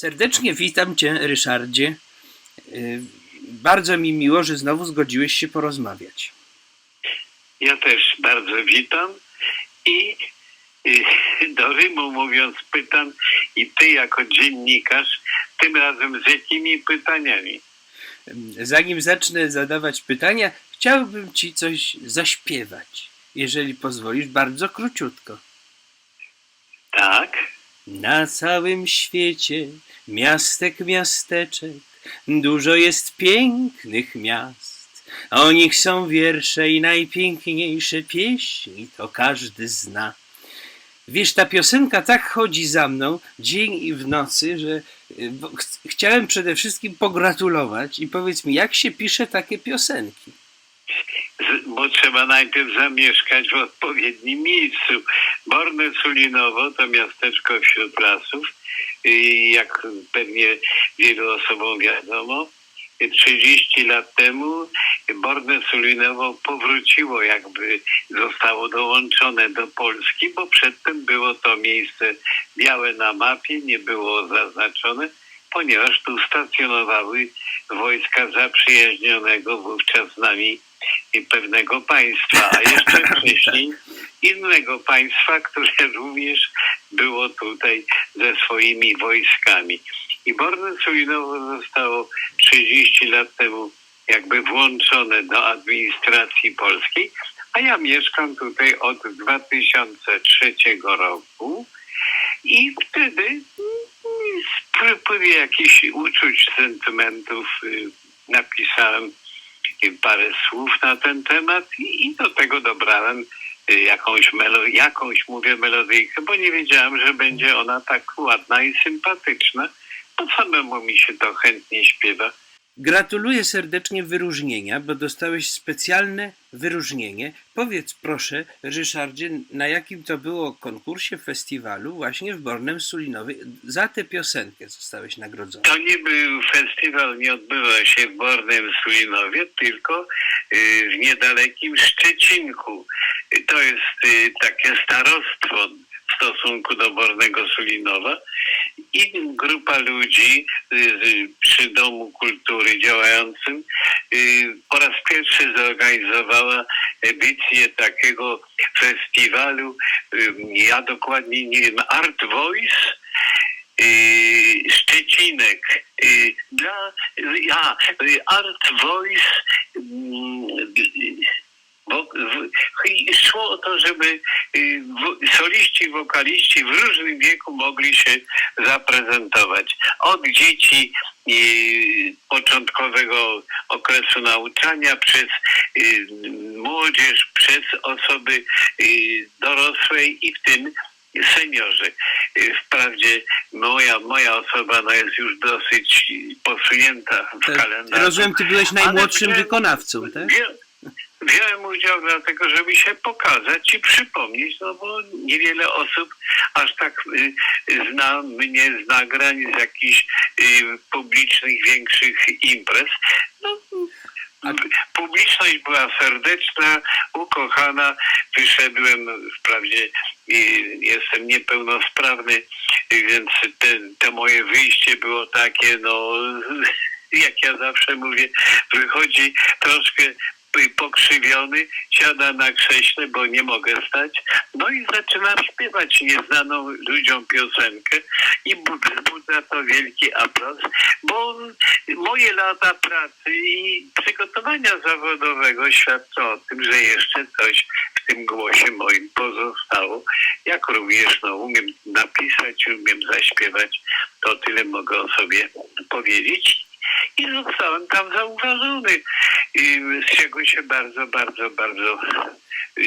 Serdecznie witam Cię, Ryszardzie. Y, Bardzo mi miło, że znowu zgodziłeś się porozmawiać. Ja też bardzo witam i y, do Rymu mówiąc pytam i ty jako dziennikarz, tym razem z jakimi pytaniami? Zanim zacznę zadawać pytania, chciałbym Ci coś zaśpiewać, jeżeli pozwolisz, bardzo króciutko. Tak? Na całym świecie, miastek, miasteczek, dużo jest pięknych miast. O nich są wiersze i najpiękniejsze pieśni, to każdy zna. Wiesz, ta piosenka tak chodzi za mną dzień i w nocy, że y, ch- chciałem przede wszystkim pogratulować i powiedz mi, jak się pisze takie piosenki? Bo trzeba najpierw zamieszkać w odpowiednim miejscu. Borne Sulinowo to miasteczko wśród lasów, jak pewnie wielu osobom wiadomo. 30 lat temu Borne Sulinowo powróciło, jakby zostało dołączone do Polski, bo przedtem było to miejsce białe na mapie, nie było zaznaczone, ponieważ tu stacjonowały wojska zaprzyjaźnionego wówczas z nami pewnego państwa, a jeszcze wcześniej innego państwa, które również było tutaj ze swoimi wojskami. I Borne Sulinowo zostało 30 lat temu jakby włączone do administracji polskiej, a ja mieszkam tutaj od 2003 roku i wtedy mm, z wpływie jakichś uczuć, sentymentów y, napisałem parę słów na ten temat i do tego dobrałem y, jakąś melodię, jakąś mówię melodyjkę, bo nie wiedziałem, że będzie ona tak ładna i sympatyczna, bo samemu mi się to chętnie śpiewa. Gratuluję serdecznie wyróżnienia, bo dostałeś specjalne wyróżnienie. Powiedz proszę, Ryszardzie, na jakim to było konkursie, festiwalu właśnie w Bornem Sulinowie. Za tę piosenkę zostałeś nagrodzony. To nie był festiwal, nie odbywał się w Bornym Sulinowie, tylko y, w niedalekim Szczecinku. To jest y, takie starostwo w stosunku do Bornego Sulinowa i grupa ludzi y, z- przy Domu Kultury działającym y, po raz pierwszy zorganizowała edycję takiego festiwalu, y, ja dokładnie nie wiem, Art Voice, y, Szczecinek y, dla y, Art Voice mm, y, i szło o to, żeby y, soliści, wokaliści w różnym wieku mogli się zaprezentować. Od dzieci y, początkowego okresu nauczania, przez y, młodzież, przez osoby dorosłe i w tym seniorzy. Wprawdzie moja, moja osoba no, jest już dosyć posunięta w To- kalendarzu. Rozumiem, ty byłeś najmłodszym wykonawcą, tak? Wzią- Wziąłem udział dlatego, żeby się pokazać i przypomnieć, no bo niewiele osób aż tak y, zna mnie z nagrań, z jakichś y, publicznych, większych imprez. No, Publiczność była serdeczna, ukochana. Wyszedłem, wprawdzie y, jestem niepełnosprawny, więc te, te moje wyjście było takie, no, jak ja zawsze mówię, wychodzi troszkę pokrzywiony, siada na krześle, bo nie mogę stać. No i zaczynam śpiewać nieznaną ludziom piosenkę i bu- wzbudza to wielki aplauz, bo moje lata pracy i przygotowania zawodowego świadczą o tym, że jeszcze coś w tym głosie moim pozostało. Jak również no, umiem napisać, umiem zaśpiewać, to tyle mogę o sobie powiedzieć. I zostałem tam zauważony, i z czego się bardzo, bardzo, bardzo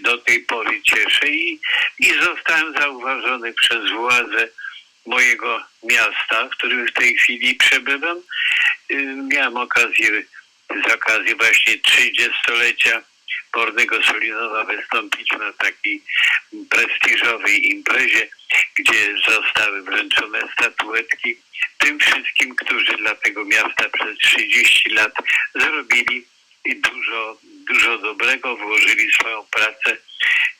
do tej pory cieszę. I, i zostałem zauważony przez władze mojego miasta, w którym w tej chwili przebywam. Y, Miałem okazję, z okazji właśnie 30-lecia Bornego Solinowa wystąpić na takiej prestiżowej imprezie, gdzie zostały wręczone statuetki tym wszystkim, którzy dla tego miasta przez 30 lat zrobili i dużo, dużo dobrego, włożyli swoją pracę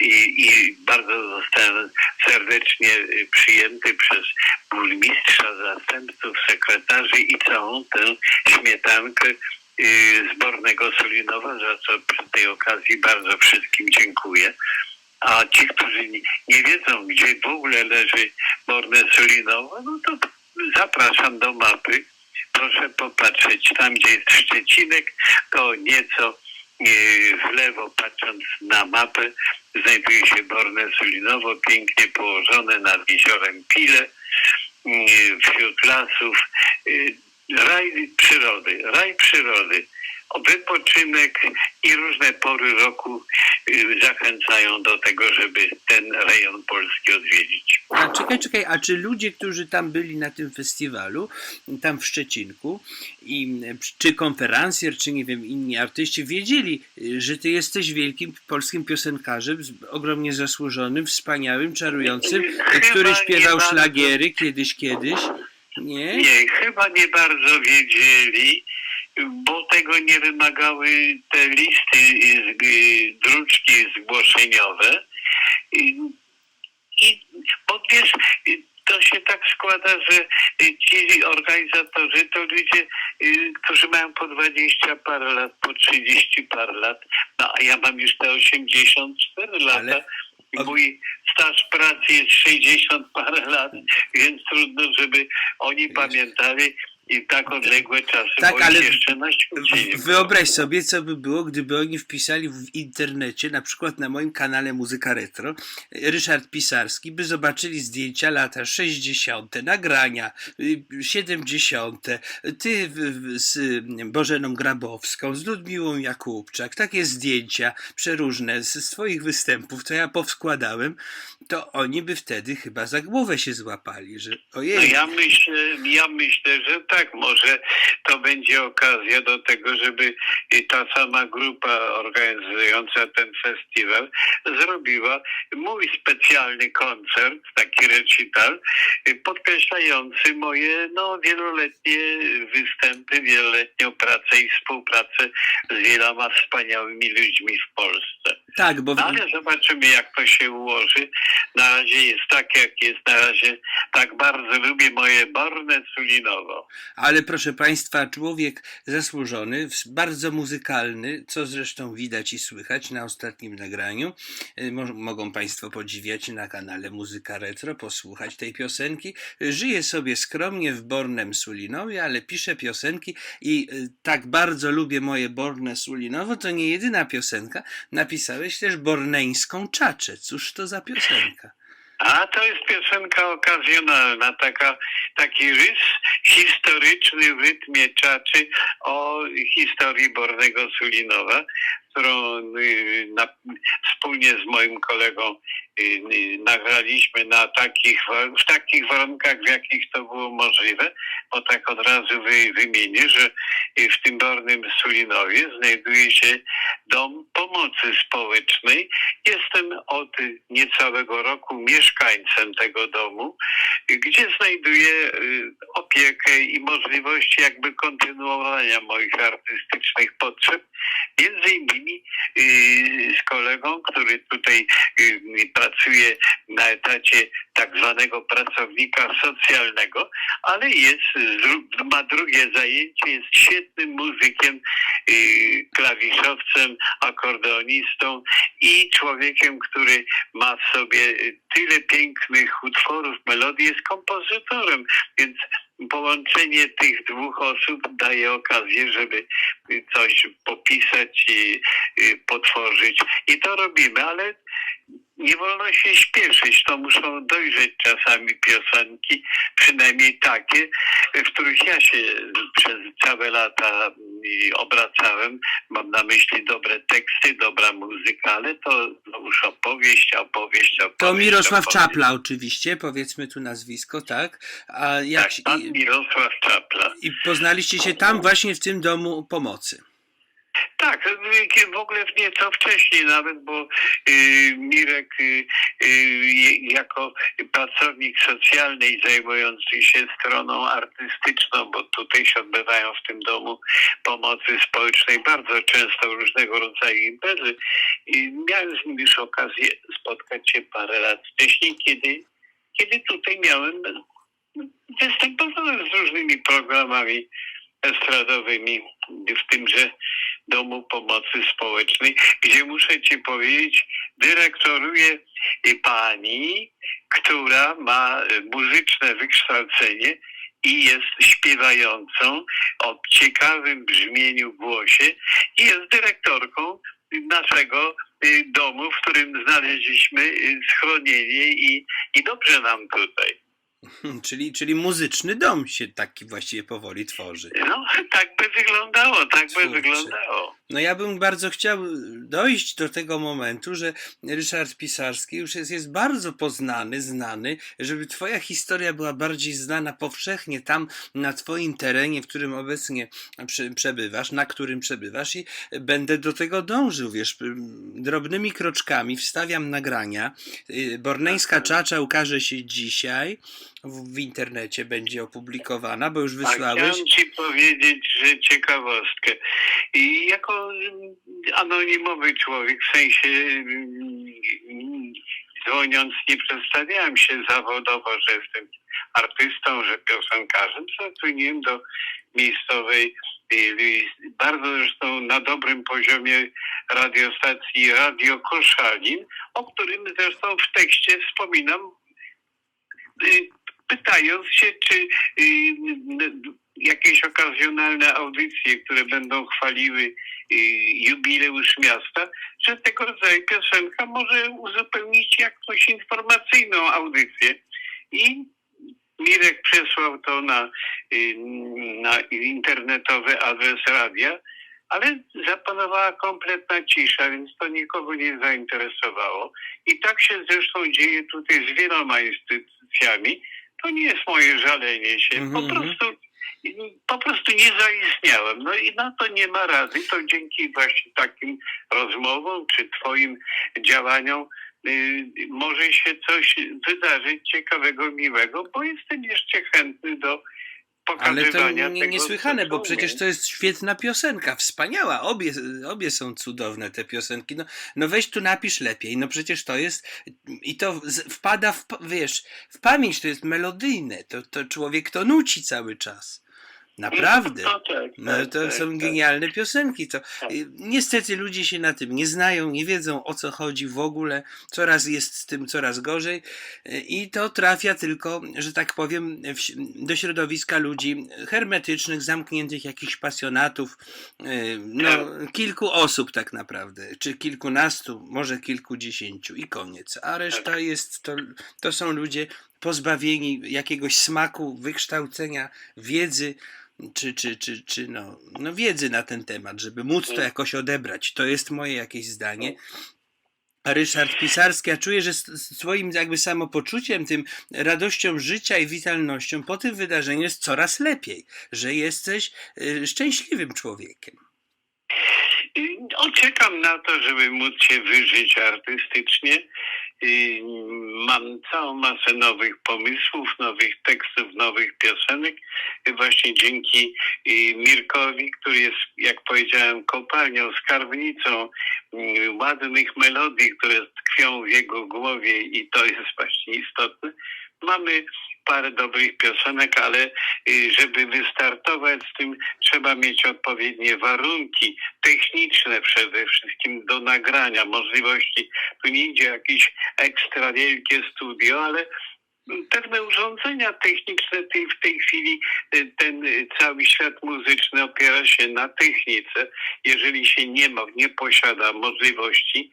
i, i bardzo zostałem serdecznie y, przyjęty przez burmistrza, zastępców, sekretarzy i całą tę śmietankę y, z Bornego Solinowa, za co przy tej okazji bardzo wszystkim dziękuję. A ci, którzy nie, wiedzą, gdzie w ogóle leży Borne Solinowo, no to zapraszam do mapy. Proszę popatrzeć, tam gdzie jest Szczecinek, to nieco e, w lewo patrząc na mapę znajduje się Borne Sulinowo, pięknie położone nad jeziorem Pile, e, wśród lasów. e, Raj przyrody, raj przyrody. Wypoczynek i różne pory roku e, zachęcają do tego, żeby ten rejon Polski odwiedzić. A czekaj, czekaj, a czy ludzie, którzy tam byli na tym festiwalu, tam w Szczecinku, i czy konferencjer, czy nie wiem, inni artyści wiedzieli, y, że ty jesteś wielkim polskim piosenkarzem, ogromnie zasłużonym, wspaniałym, czarującym, y, Chyba który śpiewał bardzo. szlagiery kiedyś, kiedyś? Nie? Nie, chyba nie bardzo wiedzieli, bo tego nie wymagały te listy, druczki zgłoszeniowe. I, i bo wiesz, to się tak składa, że ci organizatorzy to ludzie, y, którzy mają po 20 parę lat, po 30 parę lat, no a ja mam już te 84 lata. Ale- I Mój staż pracy jest 60 parę lat, więc trudno, żeby oni pamiętali i tak odległe czasy, Tak, ale jeszcze na świecie. Wyobraź sobie, co by było, gdyby oni wpisali w internecie, na przykład na moim kanale Muzyka Retro, Ryszard Pisarski, by zobaczyli zdjęcia lata 60., nagrania y, 70., ty w- w- z Bożeną Grabowską, z Ludmiłą Jakubczak, takie zdjęcia przeróżne z, twoich występów, to ja powskładałem, to oni by wtedy chyba za głowę się złapali, że No ojej, ja myślę, ja myślę, że tak, może to będzie okazja do tego, żeby ta sama grupa organizująca ten festiwal zrobiła mój specjalny koncert, taki recital, y, podkreślający moje no, wieloletnie występy, wieloletnią pracę i współpracę z wieloma wspaniałymi ludźmi w Polsce. tak, bo... No, ale zobaczymy, jak to się ułoży. Na razie jest tak, jak jest. Na razie tak bardzo lubię moje Borne Sulinowo. Ale proszę Państwa, człowiek zasłużony, bardzo muzykalny, co zresztą widać i słychać na ostatnim nagraniu. Mo- Mogą Państwo podziwiać na kanale Muzyka Retro, posłuchać tej piosenki. Żyje sobie skromnie w Bornem Sulinowie, ale pisze piosenki i y, tak bardzo lubię moje Borne Sulinowo, to nie jedyna piosenka. Napisałeś też borneńską czaczę. Cóż to za piosenka? A to jest piosenka okazjonalna, taka, taki rys historyczny w rytmie czaczy o historii Bornego Sulinowa, którą y, na, wspólnie z moim kolegą y, y, nagraliśmy na takich, w takich warunkach, w jakich to było możliwe, bo tak od razu wy, wymienię, że w tym Bornym Sulinowie znajduje się Dom Pomocy Społecznej, Jestem od niecałego roku mieszkańcem tego domu, gdzie znajduję y, opiekę i możliwości jakby kontynuowania moich artystycznych potrzeb. Między innymi y, z kolegą, który tutaj y, pracuje na etacie tak zwanego pracownika socjalnego, ale jest, ma drugie zajęcie, jest świetnym muzykiem, y, klawiszowcem, akordeonistą i człowiekiem, który ma w sobie tyle pięknych utworów, melodii, jest kompozytorem, więc połączenie tych dwóch osób daje okazję, żeby coś popisać i potworzyć. I to robimy, ale nie wolno się śpieszyć, to muszą dojrzeć czasami piosenki, przynajmniej takie, w których ja się przez całe lata y, obracałem. Mam na myśli dobre teksty, dobra muzyka, ale to znowuż opowieść, opowieść, opowieść. To Mirosław opowieść. Czapla oczywiście, powiedzmy tu nazwisko, tak? A jak Tak, pan Mirosław Czapla. i poznaliście się tam właśnie w tym domu pomocy. Tak, w ogóle nieco wcześniej nawet, bo y, Mirek y, y, jako pracownik socjalny i zajmujący się stroną artystyczną, bo tutaj się odbywają w tym domu pomocy społecznej bardzo często różnego rodzaju imprezy. I miałem z nim już okazję spotkać się parę lat wcześniej, kiedy, kiedy tutaj miałem, występowałem z różnymi programami estradowymi w tymże Domu Pomocy Społecznej, gdzie muszę Ci powiedzieć, dyrektoruje pani, która ma muzyczne wykształcenie i jest śpiewającą o ciekawym brzmieniu głosie i jest dyrektorką naszego y, domu, w którym znaleźliśmy y, schronienie i, i dobrze nam tutaj. Czyli, czyli muzyczny dom się taki właściwie powoli tworzy. No, tak by wyglądało, tak by Kurczę. wyglądało. No ja bym bardzo chciał dojść do tego momentu, że Ryszard Pisarski już jest, jest bardzo poznany, znany, żeby twoja historia była bardziej znana powszechnie tam na twoim terenie, w którym obecnie prze, przebywasz, na którym przebywasz i będę do tego dążył, wiesz, drobnymi kroczkami wstawiam nagrania. Y, Borneńska Czacza ukaże się dzisiaj, w, w internecie będzie opublikowana, bo już A wysłałeś. chciałem ci powiedzieć, że ciekawostkę. I jako anonimowy człowiek, w sensie mm, dzwoniąc, nie przedstawiałem się zawodowo, że jestem artystą, że piosenkarzem. Zadzwoniłem do miejscowej, y, bardzo zresztą na dobrym poziomie radiostacji Radio Koszalin, o którym zresztą w tekście wspominam y, pytając się, czy y, n- jakieś okazjonalne audycje, które będą chwaliły y, jubileusz miasta, że tego rodzaju piosenka może uzupełnić jakąś informacyjną audycję. I Mirek przesłał to na, y, na internetowy adres radia, ale zapanowała kompletna cisza, więc to nikogo nie zainteresowało. I tak się zresztą dzieje tutaj z wieloma instytucjami. To nie jest moje żalenie się. Po Mhm. prostu po prostu nie zaistniałem. No i na to nie ma rady. To dzięki właśnie takim rozmowom czy twoim działaniom y, może się coś wydarzyć ciekawego, miłego, bo jestem jeszcze chętny do Ale to nie, niesłychane, bo przecież to jest świetna piosenka, wspaniała. Obie, obie są cudowne te piosenki. No, no weź tu napisz lepiej. No przecież to jest i to wpada w, wiesz, w pamięć, to jest melodyjne. To, to człowiek to nuci cały czas. Naprawdę. No, tak, No tak, to tak, są tak. genialne piosenki. To, y, niestety ludzie się na tym nie znają, nie wiedzą o co chodzi w ogóle. Coraz jest z tym coraz gorzej y, i to trafia tylko, że tak powiem, do środowiska ludzi hermetycznych, zamkniętych, jakichś pasjonatów, y, no, kilku osób tak naprawdę, czy kilkunastu, może kilkudziesięciu i koniec. A reszta jest, to, to są ludzie pozbawieni jakiegoś smaku, wykształcenia, wiedzy, czy, czy, czy, czy no, no wiedzy na ten temat, żeby móc to jakoś odebrać. To jest moje jakieś zdanie. A Ryszard Pisarski, ja czuję, że swoim jakby samopoczuciem, tym radością życia i witalnością po tym wydarzeniu jest coraz lepiej, że jesteś y, szczęśliwym człowiekiem. I, No, czekam na to, żeby móc się wyżyć artystycznie. I mam całą masę nowych pomysłów, nowych tekstów, nowych piosenek. Właśnie dzięki Mirkowi, który jest, jak powiedziałem, kopalnią, skarbnicą y, ładnych melodii, które tkwią w jego głowie i to jest właśnie istotne. Mamy parę dobrych piosenek, ale y, żeby wystartować z tym, trzeba mieć odpowiednie warunki techniczne przede wszystkim do nagrania, możliwości. Tu nie idzie jakieś ekstra wielkie studio, ale pewne urządzenia techniczne w tej chwili y, ten y, cały świat muzyczny opiera się na technice. Jeżeli się nie ma, nie posiada możliwości,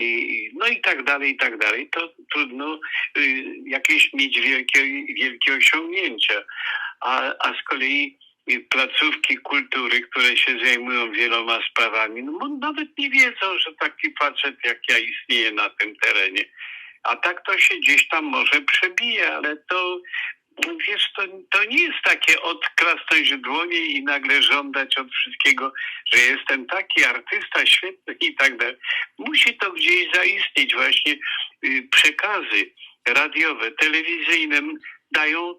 i, no i tak dalej, i tak dalej, to trudno y, jakieś mieć wielkie, wielkie osiągnięcia. A, a z kolei y, placówki kultury, które się zajmują wieloma sprawami, no nawet nie wiedzą, że taki facet jak ja istnieje na tym terenie. A tak to się gdzieś tam może przebije, ale to wiesz, to, to nie jest takie odklasnąć w dłonie i nagle żądać od wszystkiego, że jestem taki artysta świetny i tak dalej. Musi to gdzieś zaistnieć. Właśnie y, przekazy radiowe, telewizyjne dają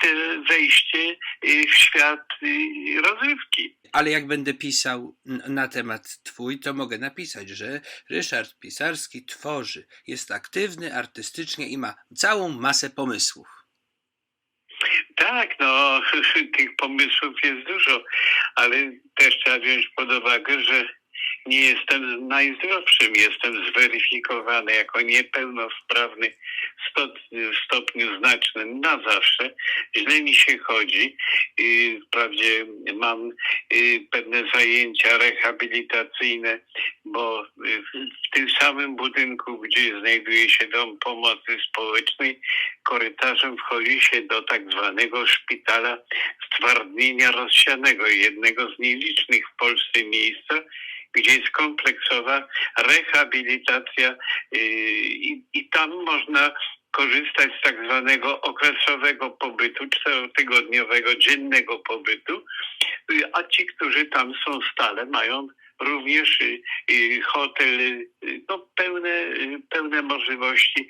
te wejście y, w świat y, rozrywki. Ale jak będę pisał na temat twój, to mogę napisać, że Ryszard Pisarski tworzy, jest aktywny artystycznie i ma całą masę pomysłów. Tak, no, tych pomysłów jest dużo, ale też trzeba wziąć pod uwagę, że nie jestem najzdrowszym, jestem zweryfikowany jako niepełnosprawny w sto- w stopniu znacznym na zawsze. Źle mi się chodzi. I Wprawdzie mam y, pewne zajęcia rehabilitacyjne, bo y, w tym samym budynku, gdzie znajduje się Dom Pomocy Społecznej, korytarzem wchodzi się do tak zwanego szpitala stwardnienia rozsianego, jednego z nielicznych w Polsce miejsca, gdzie jest kompleksowa rehabilitacja yy, i, i tam można korzystać z tak zwanego okresowego pobytu, czterotygodniowego, dziennego pobytu, yy, a ci, którzy tam są stale, mają również yy, yy, hotel, yy, no, pełne, pełne możliwości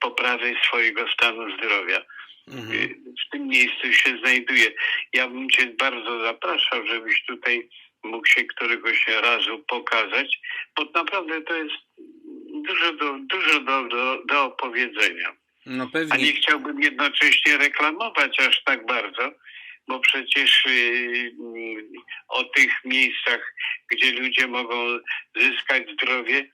poprawy swojego stanu zdrowia. Mhm. Y, w tym miejscu się znajduje. Ja bym Cię bardzo zapraszał, żebyś tutaj mógł się któregoś razu pokazać, bo naprawdę to jest dużo do, dużo do, do, do opowiedzenia. No A pewnie. nie chciałbym jednocześnie reklamować aż tak bardzo, bo przecież y, y, o tych miejscach, gdzie ludzie mogą zyskać zdrowie,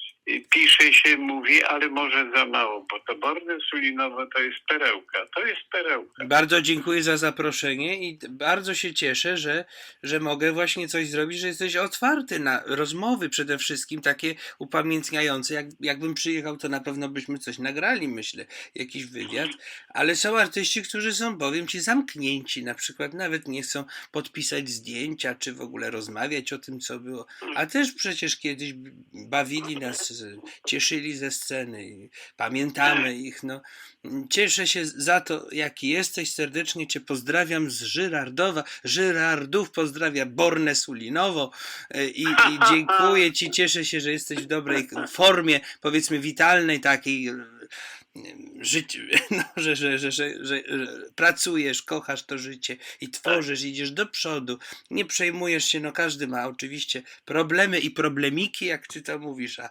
pisze się, mówi, ale może za mało, bo to Borne Sulinowo to jest perełka, to jest perełka. Bardzo dziękuję za zaproszenie i bardzo się cieszę, że, że mogę właśnie coś zrobić, że jesteś otwarty na rozmowy przede wszystkim, takie upamiętniające. Jak, jakbym przyjechał, to na pewno byśmy coś nagrali, myślę, jakiś wywiad. Ale są artyści, którzy są, powiem ci, zamknięci. Na przykład nawet nie chcą podpisać zdjęcia, czy w ogóle rozmawiać o tym, co było. A też przecież kiedyś bawili nas, cieszyli ze sceny i pamiętamy ich. No. Cieszę się za to, jaki jesteś. Serdecznie Cię pozdrawiam z Żyrardowa. Żyrardów pozdrawia Borne Sulinowo e, i, i dziękuję Ci. Cieszę się, że jesteś w dobrej formie, powiedzmy witalnej takiej. Życie, no, że, że, że, że, że, pracujesz, kochasz to życie i tworzysz, idziesz do przodu, nie przejmujesz się, no każdy ma oczywiście problemy i problemiki, jak ty to mówisz, a,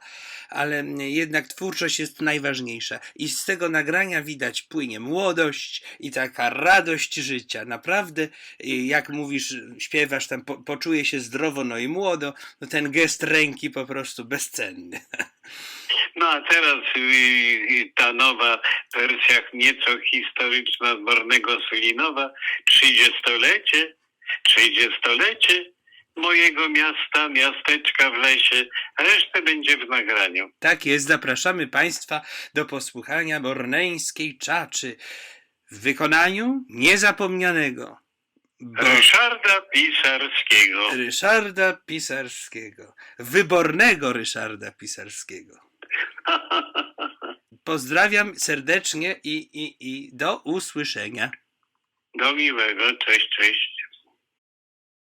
ale jednak twórczość jest najważniejsza i z tego nagrania widać płynie młodość i taka radość życia. Naprawdę, jak mówisz, śpiewasz tam, po, poczuje się zdrowo, no i młodo, no ten gest ręki po prostu bezcenny. No a teraz ta nowa wersja nieco historyczna z Bornego Sulinowa, trzydziestolecie, trzydziestolecie mojego miasta, miasteczka w lesie, resztę będzie w nagraniu. Tak jest, zapraszamy Państwa do posłuchania borneńskiej czaczy w wykonaniu niezapomnianego bo Ryszarda Pisarskiego. Ryszarda Pisarskiego, wybornego Ryszarda Pisarskiego. Pozdrawiam serdecznie i, i, i do usłyszenia. Do miłego, cześć, cześć.